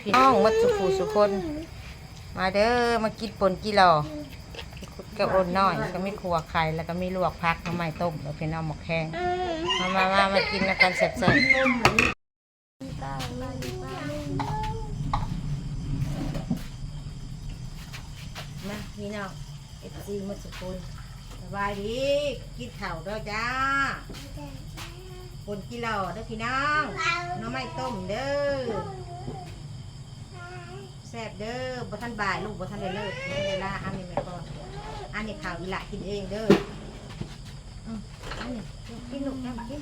พี่น้องมาสุขูสุคน มาเด้อมากินปนกิโลก็โอนน้อยก็ไมีขัวไข่แล้วก็มีลวกพักน้ำไม้ต้มแล้วพี่น้องหมกแข้งมามามามากินกันแซ่บๆมาพี่น้องเอฟซีมาสุคนสบายดีกินข้าวเด้อจ้าปนกิโลเด้อพี่น้องน้ำไม้ต้มเด้อ แซ่บเด้อบ่ทันบ่ายลูกบ่ทันได้เลิกเวลาอันนี้แม่ก่อนอันนี้ข่าวอีหละกินเองเด้ออืมอันนี้กินลูกแก้มกิน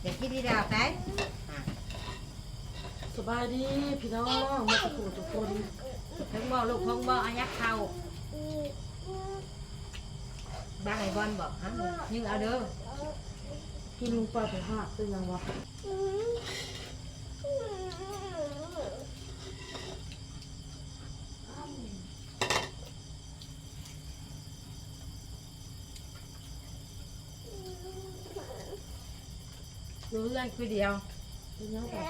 เดี๋ยวกินดีดาวไปอะสบายดีพี่น้องมาสุขุทุกคนเพิ่งบอกลูกเพิ่งบอกอันยักเข้าบ้างไอ้บอลบอกฮะยิงเอาเด้อกินลงไปไปหักเป็นยังวะ รู้เรื่องคือเดียวเป็นยังวะ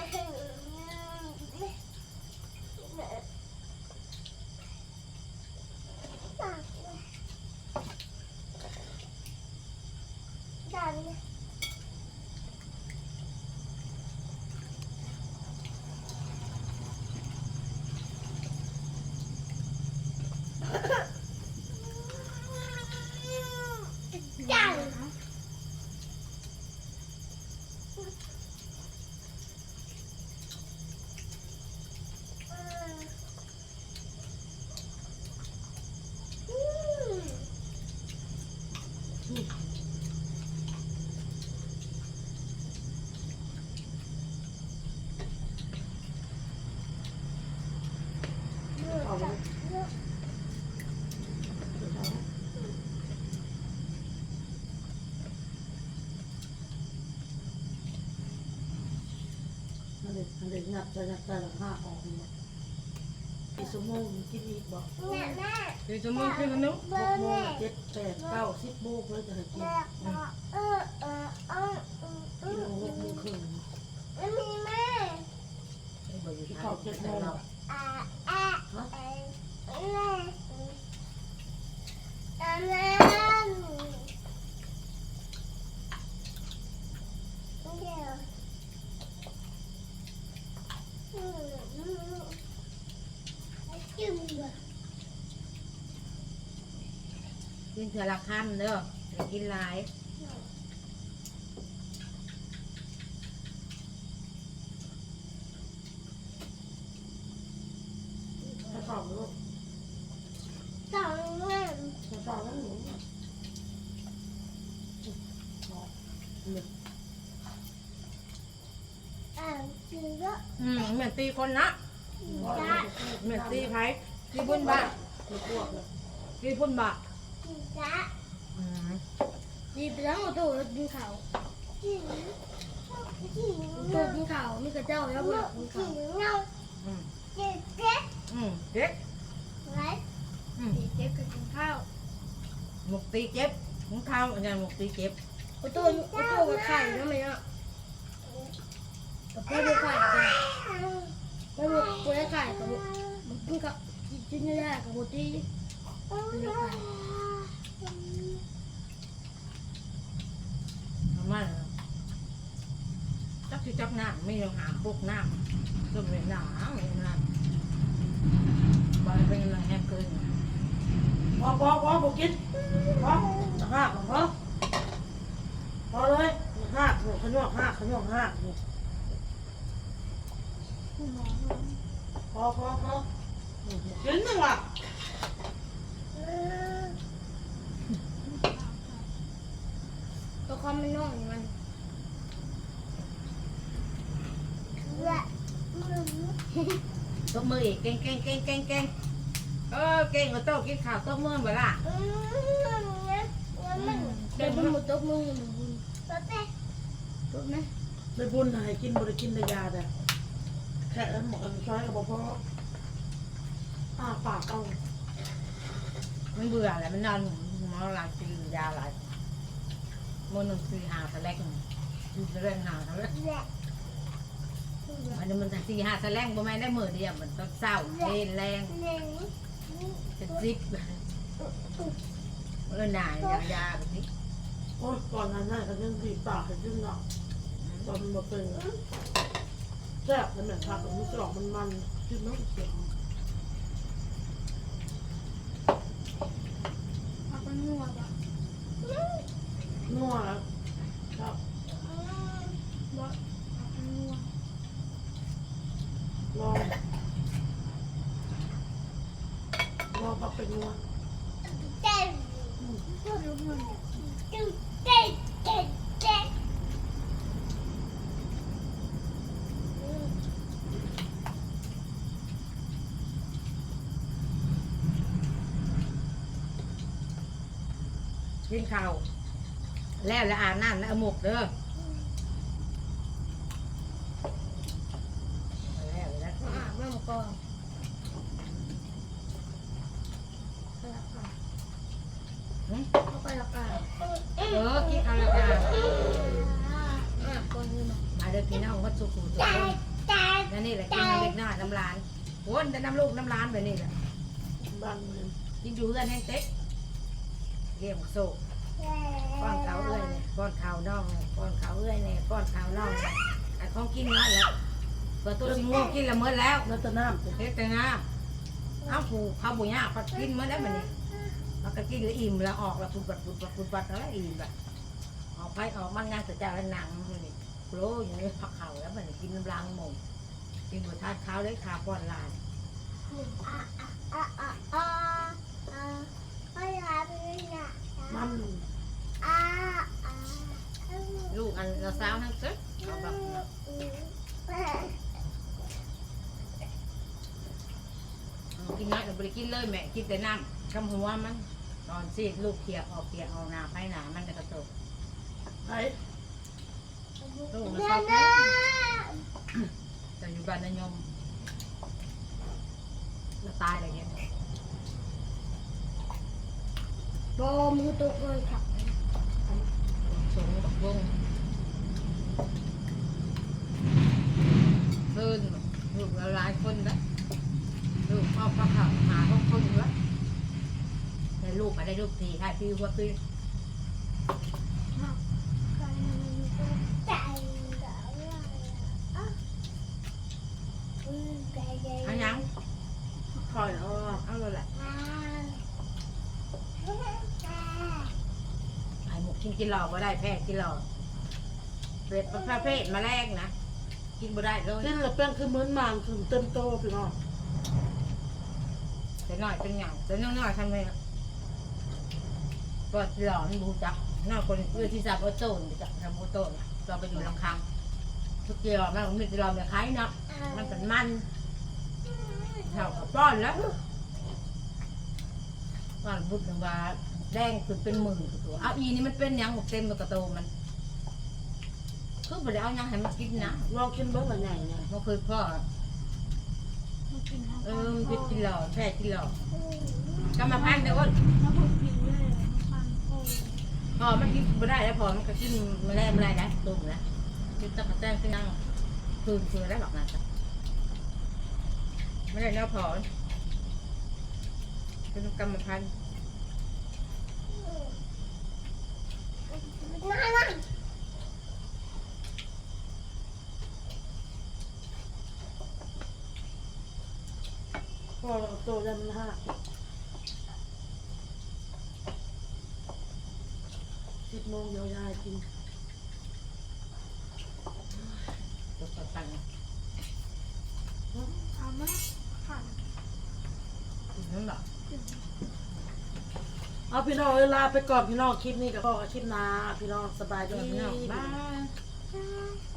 เอาไปมัน เด็กมันเด็กงับจะงับจะหลังห้าออกมาอีสมงกินอีกบอกคือสมมติคือขนมหกโมงเจ็ดแปดเก้าสิบโมงเลยจะให้กินกินหกโมงครึ่งบ่อยู่กินทาข้าเจ็ดโมงเรา กินเถื่อละคำเด้ออย่ากินหลายถ้าข้าวลูกถ้าข้าวแล้วหนูอืมเหมือนตีคนนะเหมือนตีไผ ตีพุ่นบะไม่พวกเลยตีพุ่นบะอืมดีไปแล้วตัวกินข้าวตัวกินข้าวมีกระเจ้าแล้วเพื่อนกินข้าวอืมอืมเด็กอืมตีเจ็บก็กินข้าวหมกตีเจ็บของเขาอันนี้หมกตีเจ็บเอาตัวเอาตัวกับไข่นะมันอะกับพ่อด้วยไข่กันแล้วลูกพ่อได้ไข่กับลูกมันกินกับ กินไม่ได้กับโบตี้ทำไมจักที่จักน้ำไม่ต้องหามพวกหน้ำก็ไม่หนาไม่น้ำบอลเป็นอะไรแห้งเกินพอพอพอบอกกินพอหักพอพอเลยหักหนูขยอกหักขยอกหักพอพอพอ กินนึงว่ะตัวความไม่น้องมันตบมืออีกเก่งเก่งเก่งเก่งเก่งเออเก่งกว่าโต๊ะกินข้าวตบมือเวลาเดี๋ยวมันหมดตบมือมันบุญตบไหมได้บุญให้กินบริกินได้ยาแต่แค่หมอช้อยกับพ่อ อ้าปากเอามันเบื่อแหละมันนอนหมอหลังตียาหลายมันนอนตีหาแต่แรกอยู่แต่แรกหาแต่แรกมอันนี้มันสี่ห้าแสลงบ่แม่นได้มือเดียวมันต้องเศร้าเพลนแรงเป็นซิปเออหน่ายยาวๆแบบนี้โอ้ยก่อนนั้นน่ะก็ยังตีปากให้ขึ้นเนาะตอนมันมาเป็นอะแซ่บแล้วแม่ผักมันกรอบมันมันกินน้ำเสียง ผักมั นัวป่ะนัวแล้วครับบ่ผักมันนัวลองลองผักเป็น กินข้าวแล้วแล้วอาบน้ำแล้วเอาหมกเด้อแล้วแล้วอ่าแม่หมก่อนไปละกันหืมเอาไปละกันเออกินข้าวแล้วกันอ่าก่อนอื่นเนาะมาเด้อพี่น้องวัดสุขุมสุขนั่นนี่แหละกินน้ำเล็กน้อยน้ำร้านวนแต่น้ำลูกน้ำร้านแบบนี้แหละบางเลยกินอยู่เอื้อนแห้งเต๊ะ เรียมโซ่ป้อนเขาวเอื้อยเนี่ยป้อนข้าวน้องเนี่ยป้อนข้าวเอื้อยเนี่ยป้อนข้าวน้องเนี่ยไอ้ของกินน้อยแล้วเปิดตัวสิง่วงกินละเมื่อแล้วแล้วจะน้ำเป็นเฮ็ดแต่น้ำเอาผูข้าวบุญยากพัดกินเมื่อได้มันนี่มันก็กินแล้วอิ่มแล้วออกแล้วปุดปัดปุดปัดปุดปัดแล้วอิ่มแบบออกไปออกมันงานแต่เจ้าแล้วหนังมันนี่โผล่อยู่ในผักเขาแล้วมันนี่กินน้ำลางหมูกินบะทานข้าวได้ขาป้อนหลานมัน ลูกอันเรา สาวทั้งเซ็ตเอาแบบเอากินน้อยเราไปกินเลยแม่กินแต่น้ำคำหัวมันตอนซีดลูกเขียออกเขียออกหนาไปหนามันจะกระตุกไอ้ลูกมันชอบแพ้แต่อยู่บ้านนายมแล้วตายอะไรเงี้ยบอมือตกเลยค่ะสงบักวงเดินลูกละหลายคนนะลูกเอาปลาขาวหาพวกคนอยู่ละได้ ลูกมาได้ลูกทีได้พี่ว่าพี่เอายังคอยเอาเอาเลยแหละไอ้หมกกินกินหลอกบ่ได้แพ้กินหลอกเป็ดประเภทแมาแรกนะ กินบ่ได้เลยกินแล้วแป้งคือเหมือนหมางคือเต็มโตพี่น้องแต่น้อยเป็นอย่างแต่น้อยน้อยๆทำไงอะ ก็หล่อมันบูจักน้อยคนเพื่อที่จะโอโต้นไปจับทำโอโต้นอะเราไปอยู่ลำคังทุกเจียวมันมีแต่เราไม่คล้ายเนาะมันเป็นมันเท่ากับป้อนแล้วป้อนบุญว่าแดงคือเป็นหมื่นตัวเอาอีนี่มันเป็นหยังหมกเต็มกับกระโตมันคือบ่ได้เอาหยังให้มันกินนะลองกินเบิ้งละใหญ่เนี่ยมันเคยพ่อมากินทั้งเออมันเป็นกินหล่อแพ้กินหล่อกรรมพันธุ์เด้ออ้นถ้าผมกินเลยฟันโอ้พ อมันกินไม่ได้แล้วพอมันก็กินแมลงแมลงนะตุ่มนะกินตะกะแตนขึ้นนั่งคืนคืนได้วหรอกนะจ๊ะไม่ได้เนื้อพอเป็นกรรมพันธุ์พอเราโตได้มันห้าสิบโมงเดียวยายกินตัวกระตังเอามาขันกินนั่นหรอกเอาพี่น้องเวลาไปก่อนพี่น้องคลิปนี้กับพ่อกับคลิปหนาพี่น้องสบายตัวดีนี้บ้าบ